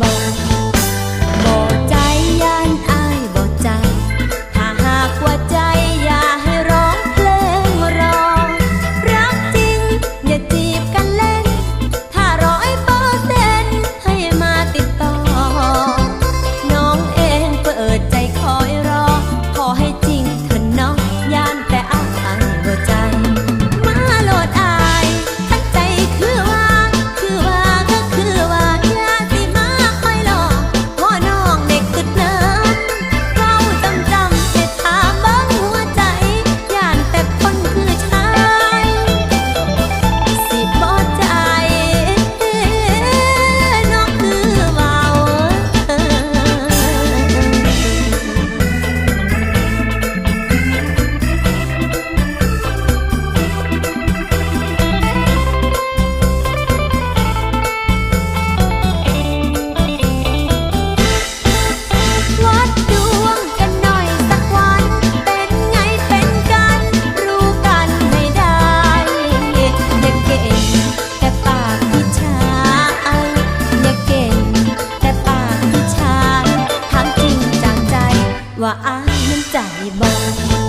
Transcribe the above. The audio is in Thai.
บ่บ่ใจยันอ ว่าอายนั้นใจบอก